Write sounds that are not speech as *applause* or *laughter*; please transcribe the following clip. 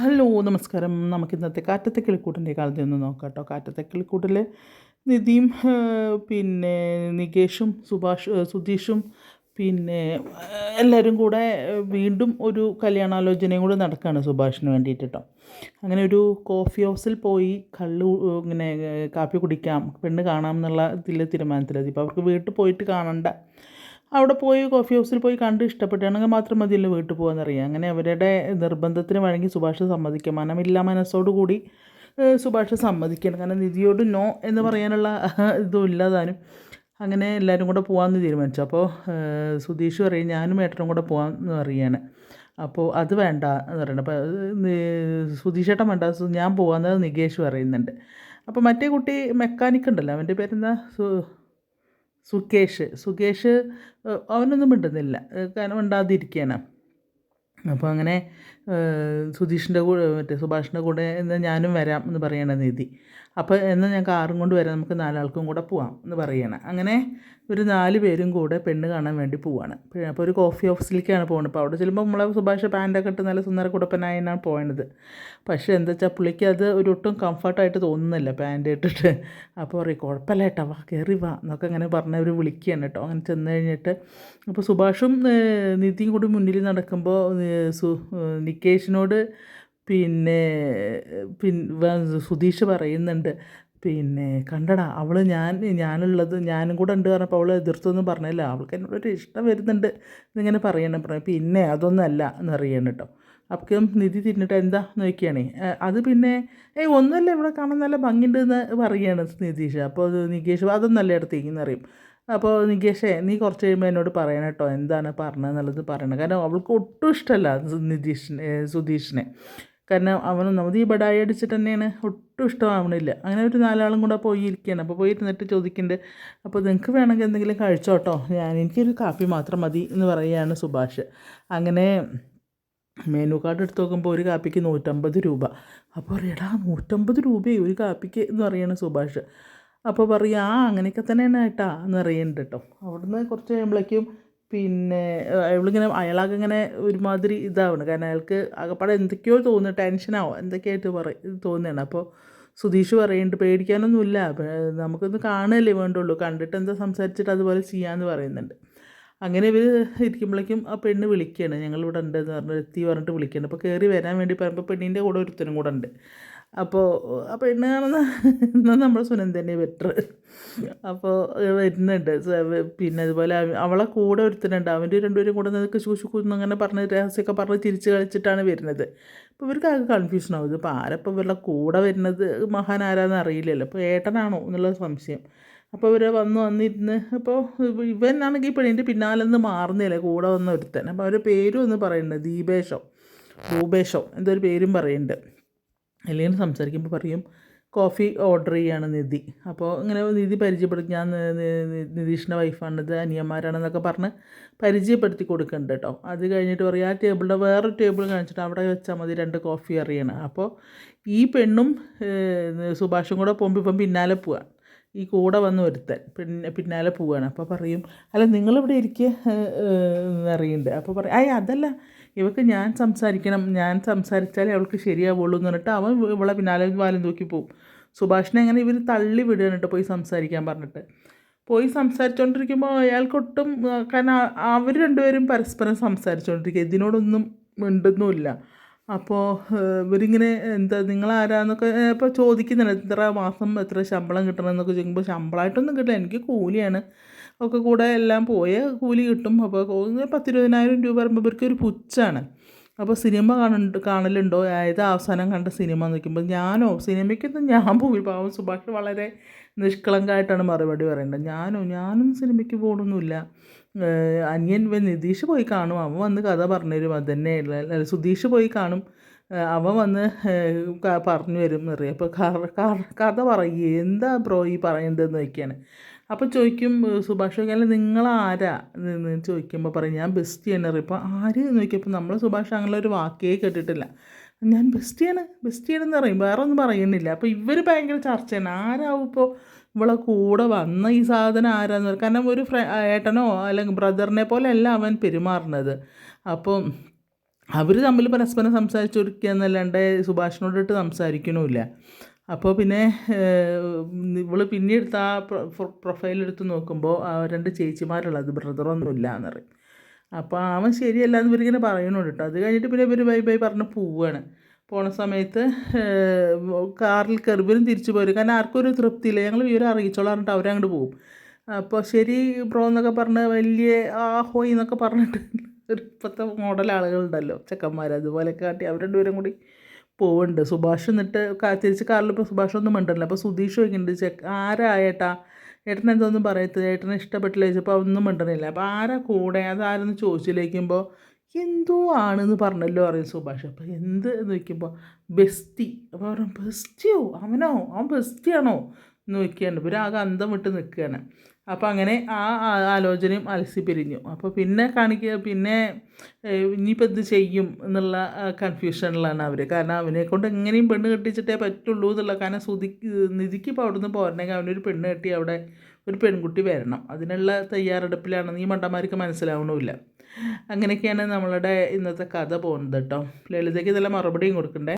Hello നമസ്കാരം. നമുക്ക് ഇന്നത്തെ കാറ്റത്തെ കിളിക്കൂട്ടിന്റെ കാലത്ത് നിന്ന് നോക്കാം കേട്ടോ കാറ്റത്തെ കിളിക്കൂട്ടിൽ നിധിയും പിന്നെ നികേഷും സുഭാഷ് സുധീഷും പിന്നെ എല്ലാവരും കൂടെ വീണ്ടും ഒരു കല്യാണാലോചനയും കൂടെ നടക്കുകയാണ് സുഭാഷിന് വേണ്ടിയിട്ട് കേട്ടോ അങ്ങനെ ഒരു കോഫി ഹൗസിൽ പോയി കള്ള് ഇങ്ങനെ കാപ്പി കുടിക്കാം പെണ്ണ് കാണാം എന്നുള്ള ഇതിൽ തീരുമാനത്തിലെത്തി. അവർക്ക് വീട്ടിൽ പോയിട്ട് കാണണ്ട. അവിടെ പോയി കോഫി ഹൗസിൽ പോയി കണ്ട് ഇഷ്ടപ്പെട്ടാണെങ്കിൽ മാത്രം മതിയല്ലോ വീട്ടിൽ പോകാമെന്നറിയാം അങ്ങനെ അവരുടെ നിർബന്ധത്തിന് വഴങ്ങി സുഭാഷ് സമ്മതിക്കും. മനമില്ല മനസ്സോടു കൂടി സുഭാഷ് സമ്മതിക്കണം കാരണം നിധിയോട് നോ എന്ന് പറയാനുള്ള ഇതും ഇല്ലാതാനും അങ്ങനെ എല്ലാവരും കൂടെ പോകാമെന്ന് തീരുമാനിച്ചു. അപ്പോൾ സുധീഷ് പറയും ഞാനും ഏട്ടനും കൂടെ പോകാമെന്ന് പറയാണ്. അപ്പോൾ അത് വേണ്ട എന്ന് പറയുന്നത് അപ്പോൾ സുധീഷേട്ടൻ വേണ്ട ഞാൻ പോകാമെന്നത് നികേഷ് പറയുന്നുണ്ട്. അപ്പോൾ മറ്റേ കുട്ടി മെക്കാനിക് ഉണ്ടല്ലോ അവന്റെ പേരെന്താ? സു സുകേഷ്. സുകേഷ് അവനൊന്നും മിണ്ടുന്നില്ല. കാരണം മിണ്ടാതിരിക്കുകയാണ് അപ്പോൾ അങ്ങനെ സുധീഷിന്റെ കൂടെ മറ്റേ സുഭാഷിന്റെ കൂടെ എന്നാൽ ഞാനും വരാം എന്ന് പറയണ നിധി. അപ്പോൾ എന്നാൽ ഞാൻ കാറും കൊണ്ട് വരാം. നമുക്ക് നാലാൾക്കും കൂടെ പോവാം എന്ന് പറയണം. അങ്ങനെ ഒരു നാല് പേരും കൂടെ പെണ്ണ് കാണാൻ വേണ്ടി പോവാണ്. അപ്പോൾ ഒരു കോഫി ഓഫീസിലേക്കാണ് പോകുന്നത് അപ്പോൾ അവിടെ ചെല്ലുമ്പോൾ നമ്മളെ സുഭാഷ് പാന്റൊക്കെ ഇട്ട് നല്ല സുന്ദര കുടപ്പനായാണ് പോയത് പക്ഷേ എന്താ വെച്ചാൽ പുള്ളിക്ക് അത് ഒരു ഒട്ടും കംഫർട്ടായിട്ട് തോന്നുന്നില്ല പാന്റ് ഇട്ടിട്ട്. അപ്പോൾ പറയും കുഴപ്പമില്ല കേട്ടോ വാ കയറി വാ എന്നൊക്കെ അങ്ങനെ പറഞ്ഞവർ വിളിക്കുകയാണ് കേട്ടോ. അങ്ങനെ ചെന്ന് കഴിഞ്ഞിട്ട് അപ്പോൾ സുഭാഷും നിധിയും കൂടി മുന്നിൽ നടക്കുമ്പോൾ സു ഏഹ്, പിന്നെ വ- സുധീഷ് പറയുന്നുണ്ട് പിന്നെ കണ്ടടാ അവൾ ഞാൻ ഞാനുള്ളത് ഞാനും കൂടെ ഉണ്ട് പറഞ്ഞപ്പോൾ അവൾ എതിർത്തൊന്നും പറഞ്ഞില്ല. അവൾക്ക് എന്നോടൊരു ഇഷ്ടം വരുന്നുണ്ട് എന്നിങ്ങനെ പറയണം. പറഞ്ഞു പിന്നെ അതൊന്നുമല്ല എന്ന് അറിയണം കേട്ടോ അപ്പം നിധി തിന്നിട്ട് എന്താ നോക്കിയാണേ അത് പിന്നെ ഏയ് ഒന്നുമല്ല ഇവിടെ കാണാൻ നല്ല ഭംഗിയുണ്ട് എന്ന് പറയുകയാണ് നിതീഷ് അപ്പോൾ നികേഷ് അതൊന്നല്ല ഇടത്തേക്ക് എന്ന് അറിയും അപ്പോൾ നികേഷേ നീ കുറച്ച് കഴിയുമ്പോൾ എന്നോട് പറയണം കേട്ടോ എന്താണ് പറഞ്ഞതെന്നുള്ളത് പറയണം. കാരണം അവൾക്ക് ഒട്ടും ഇഷ്ടമല്ല നിതീഷിനെ സുധീഷിനെ. കാരണം അവൻ നമ്മൾ ഈ ബഡായി അടിച്ചിട്ട് തന്നെയാണ്. ഒട്ടും ഇഷ്ടമാവണില്ല. അങ്ങനെ ഒരു നാലാളും കൂടെ പോയി ഇരിക്കുകയാണ് അപ്പോൾ പോയി ഇരുന്നിട്ട് ചോദിക്കുന്നുണ്ട് അപ്പോൾ നിങ്ങൾക്ക് വേണമെങ്കിൽ എന്തെങ്കിലും കഴിച്ചോട്ടോ ഞാൻ എനിക്കൊരു കാപ്പി മാത്രം മതി എന്ന് പറയുകയാണ് സുഭാഷ്. അങ്ങനെ മെനു കാർഡ് എടുത്ത് നോക്കുമ്പോൾ ഒരു കാപ്പിക്ക് നൂറ്റമ്പത് രൂപ. അപ്പോൾ പറയടാ നൂറ്റമ്പത് രൂപയെ ഒരു കാപ്പിക്ക് എന്ന് പറയാണ് സുഭാഷ്. അപ്പോൾ പറയുക ആ അങ്ങനെയൊക്കെ തന്നെയാണ് ഏട്ടാ എന്ന് പറയുന്നുണ്ട് കേട്ടോ അവിടുന്ന് കുറച്ച് കഴിയുമ്പോഴേക്കും പിന്നെ അയാളിങ്ങനെ ഇങ്ങനെ ഒരുമാതിരി ഇതാവണം. കാരണം അയാൾക്ക് ആകെപ്പാടെ എന്തൊക്കെയോ തോന്നുന്നു ടെൻഷനാവും. എന്തൊക്കെയായിട്ട് പറയും തോന്നുകയാണ് അപ്പോൾ സുധീഷ് പറയുന്നുണ്ട് പേടിക്കാനൊന്നുമില്ല. നമുക്കൊന്ന് കാണുകയല്ലേ വേണ്ടുള്ളൂ. കണ്ടിട്ട് എന്താ സംസാരിച്ചിട്ട് അതുപോലെ ചെയ്യാമെന്ന് പറയുന്നുണ്ട്. അങ്ങനെ ഇവർ ഇരിക്കുമ്പോഴേക്കും ആ പെണ്ണ് വിളിക്കുകയാണ് ഞങ്ങളിവിടെ ഉണ്ട് എന്ന് പറഞ്ഞ് എത്തി പറഞ്ഞിട്ട് വിളിക്കുകയാണ് അപ്പോൾ കയറി വരാൻ വേണ്ടി പറയുമ്പോൾ പെണ്ണിന്റെ കൂടെ ഒരുത്തനും കൂടെ ഉണ്ട്. അപ്പോൾ ആ പെണ്ണ് കാണുന്ന *laughs* എന്നാൽ നമ്മുടെ സുനന്ദനെ വെറ്റർ അപ്പോൾ വരുന്നുണ്ട്. പിന്നെ അതുപോലെ അവളെ കൂടെ ഒരുത്തനുണ്ട്. അവന്റെ രണ്ടുപേരും കൂടെ നിന്നൊക്കെ ശൂശുക്കുന്നു അങ്ങനെ പറഞ്ഞ് രഹസ്യമൊക്കെ പറഞ്ഞ് തിരിച്ച് കളിച്ചിട്ടാണ് വരുന്നത്. അപ്പോൾ ഇവർക്ക് ആകെ കൺഫ്യൂഷൻ ആവും. ആരപ്പം ആരപ്പോൾ ഇവരുടെ കൂടെ വരുന്നത്? മഹാൻ ആരാന്ന് അറിയില്ലല്ലോ. അപ്പോൾ ഏട്ടനാണോ എന്നുള്ള സംശയം. അപ്പോൾ ഇവർ വന്ന് വന്നിരുന്ന് അപ്പോൾ ഇവനാണെങ്കിൽ പെണ്ണിന്റെ പിന്നാലെ നിന്ന് മാറുന്നില്ല കൂടെ വന്ന ഒരുത്തൻ. അപ്പോൾ അവരുടെ പേരും ഒന്ന് പറയുന്നുണ്ട്. ദീപേഷോ ഭൂപേഷോ എന്തൊരു പേരും പറയുന്നുണ്ട്. അല്ലെങ്കിൽ സംസാരിക്കുമ്പോൾ പറയും കോഫി ഓർഡർ ചെയ്യാണ് നിധി. അപ്പോൾ ഇങ്ങനെ നിധി പരിചയപ്പെടുത്തി ഞാൻ നിധീഷിന്റെ വൈഫാണത് അനിയന്മാരാണെന്നൊക്കെ പറഞ്ഞ് പരിചയപ്പെടുത്തി കൊടുക്കുന്നുണ്ട് കേട്ടോ അത് കഴിഞ്ഞിട്ട് പറയും ആ ടേബിളിന്റെ വേറൊരു ടേബിൾ കാണിച്ചിട്ട് അവിടെ വെച്ചാൽ മതി രണ്ട് കോഫി അറിയണം അപ്പോൾ ഈ പെണ്ണും സുഭാഷും കൂടെ പോകുമ്പോൾ ഇപ്പം പിന്നാലെ പോവാണ് ഈ കൂടെ വന്ന് ഒരുത്തൻ പിന്നെ പിന്നാലെ പോവുകയാണ് അപ്പോൾ പറയും അല്ല നിങ്ങളിവിടെ ഇരിക്കുക അറിയണ്ടേ. അപ്പോൾ പറയും അയ്യ അതല്ല ഇവക്ക് ഞാൻ സംസാരിക്കണം ഞാൻ സംസാരിച്ചാലേ അവൾക്ക് ശരിയാവുള്ളൂ എന്ന് പറഞ്ഞിട്ട് അവൻ ഇവളെ പിന്നാലെ വാലും തൂക്കി പോവും. സുഭാഷിനെ അങ്ങനെ ഇവർ തള്ളി വിടുകയാണ് പോയി സംസാരിക്കാൻ പറഞ്ഞിട്ട്. പോയി സംസാരിച്ചുകൊണ്ടിരിക്കുമ്പോൾ അയാൾക്കൊട്ടും കാരണം അവർ രണ്ടുപേരും പരസ്പരം സംസാരിച്ചുകൊണ്ടിരിക്കുക ഇതിനോടൊന്നും മിണ്ടുന്നുമില്ല. അപ്പോൾ ഇവരിങ്ങനെ എന്താ നിങ്ങളാരാന്നൊക്കെ ഇപ്പോൾ ചോദിക്കുന്നുണ്ട്. എത്ര മാസം എത്ര ശമ്പളം കിട്ടണം എന്നൊക്കെ ചോദിക്കുമ്പോൾ ശമ്പളമായിട്ടൊന്നും കിട്ടില്ല. എനിക്ക് കൂലിയാണ്. ഒക്കെ കൂടെ എല്ലാം പോയ കൂലി കിട്ടും. അപ്പോൾ പത്തിരുപതിനായിരം രൂപ പറയുമ്പോൾ ഇവർക്ക് ഒരു പുച്ഛാണ്. അപ്പോൾ സിനിമ കാണുന്നുണ്ട് കാണലുണ്ടോ? അതായത് അവസാനം കണ്ട സിനിമ നിൽക്കുമ്പോൾ ഞാനോ സിനിമയ്ക്കൊന്നും ഞാൻ പോയി പാവം സുഭാഷ് വളരെ നിഷ്കളങ്കമായിട്ടാണ് മറുപടി പറയേണ്ടത്. ഞാനോ ഞാനും സിനിമയ്ക്ക് പോകണമൊന്നുമില്ല ഏഹ് അനിയൻ നിതീഷ് പോയി കാണും. അവൻ വന്ന് കഥ പറഞ്ഞുതരും അത് തന്നെ അല്ല സുധീഷ് പോയി കാണും. അവൻ വന്ന് പറഞ്ഞു വരും എന്നറിയാം അപ്പോൾ കഥ പറയുക എന്താ ബ്രോ ഈ പറയേണ്ടതെന്ന് ചോദിക്കുകയാണ് അപ്പോൾ ചോദിക്കും സുഭാഷ് ചോദിക്കാൻ നിങ്ങൾ ആരാ എന്ന് ചോദിക്കുമ്പോൾ പറയും ഞാൻ ബെസ്റ്റിയാണ് ഇപ്പോൾ ആര്? എന്ന് ചോദിക്കുമ്പോൾ നമ്മൾ സുഭാഷ് അങ്ങനെ ഒരു വാക്കേ കേട്ടിട്ടില്ല. ഞാൻ ബെസ്റ്റിയാണ് ബെസ്റ്റിയാണെന്ന് പറയും വേറെ ഒന്നും പറയുന്നില്ല. അപ്പോൾ ഇവർ ഭയങ്കര ചർച്ചയാണ്. ആരാവും ഇപ്പോൾ ഇവളെ കൂടെ വന്ന ഈ സാധനം ആരാന്ന് പറയും കാരണം ഒരു ഫ്ര ഏട്ടനോ അല്ലെങ്കിൽ ബ്രദറിനെ പോലെ അല്ല അവൻ പെരുമാറുന്നത്. അപ്പം അവർ തമ്മിൽ പരസ്പരം സംസാരിച്ചൊരുക്കുക എന്നല്ലാണ്ട് സുഭാഷിനോടിട്ട് സംസാരിക്കണമില്ല അപ്പോൾ പിന്നെ ഇവൾ പിന്നീടുത്ത ആ പ്രൊഫൈൽ എടുത്ത് നോക്കുമ്പോൾ രണ്ട് ചേച്ചിമാരുള്ളത് ബ്രദറൊന്നും ഇല്ല എന്ന് പറയും അപ്പോൾ അവൻ ശരിയല്ല എന്ന് ഇവരിങ്ങനെ പറയണോ കേട്ടോ അത് കഴിഞ്ഞിട്ട് പിന്നെ ഇവർ ബൈ ബൈ പറഞ്ഞ് പോവുകയാണ് പോണ സമയത്ത് കാറിൽ കയറി തിരിച്ചു പോരും. കാരണം ആർക്കും ഒരു തൃപ്തിയില്ല. ഞങ്ങൾ വിവരം അറിയിച്ചോളാം പറഞ്ഞിട്ട് അവരങ്ങോട്ട് പോകും അപ്പോൾ ശരി ബ്രോ എന്നൊക്കെ പറഞ്ഞ് വലിയ ആ ഹോയ് എന്നൊക്കെ പറഞ്ഞിട്ട് ഒരു ഇപ്പോഴത്തെ മോഡൽ ആളുകളുണ്ടല്ലോ ചെക്കന്മാർ അതുപോലെ കാട്ടി അവർ രണ്ടുപേരും കൂടി പോവുന്നുണ്ട്. സുഭാഷ് എന്നിട്ട് തിരിച്ച് കാറിൽ ഇപ്പോൾ സുഭാഷ് ഒന്നും മിണ്ടല്ല അപ്പോൾ സുധീഷ് ചോദിക്കുന്നുണ്ട് ചെക്ക് ആരാ ഏട്ടാ ഏട്ടൻ എന്തൊന്നും പറയത്തില്ല ഏട്ടനെ ഇഷ്ടപ്പെട്ടില്ല ചോദിച്ചപ്പോൾ ഒന്നും മിണ്ടണില്ല. അപ്പോൾ ആരാ കൂടെ? അതാരെന്ന് ചോദിച്ചിലേക്കുമ്പോൾ എന്തോ ആണെന്ന് പറഞ്ഞല്ലോ പറയും സുഭാഷ്. അപ്പോൾ എന്ത് എന്ന് ചോദിക്കുമ്പോൾ ബെസ്റ്റി. അപ്പോൾ പറഞ്ഞു ബെസ്റ്റിയോ? അവനോ? അവൻ ബെസ്റ്റിയാണോ? എന്ന് നോക്കിയാണ് ഇവരാകെ അന്തം വിട്ട് നിൽക്കുകയാണ്. അപ്പോൾ അങ്ങനെ ആ ആലോചനയും അലസി പിരിഞ്ഞു. അപ്പോൾ പിന്നെ കാണിക്കുക പിന്നെ ഇനിയിപ്പോൾ ഇത് ചെയ്യും എന്നുള്ള കൺഫ്യൂഷനിലാണ് അവർ കാരണം അവനെ കൊണ്ട് എങ്ങനെയും പെണ്ണ് കെട്ടിച്ചിട്ടേ പറ്റുള്ളൂ എന്നുള്ള കാരണം നിധിക്ക് ഇപ്പോൾ അവിടുന്ന് പോരണമെങ്കിൽ അവനൊരു പെണ്ണ് കെട്ടി അവിടെ ഒരു പെൺകുട്ടി വരണം. അതിനുള്ള തയ്യാറെടുപ്പിലാണെന്ന് ഈ മണ്ടന്മാർക്ക് മനസ്സിലാവണമില്ല. അങ്ങനെയൊക്കെയാണ് നമ്മളുടെ ഇന്നത്തെ കഥ പോകുന്നത് കേട്ടോ. ലളിതയ്ക്ക് ഇതെല്ലാം മറുപടിയും കൊടുക്കണ്ടേ?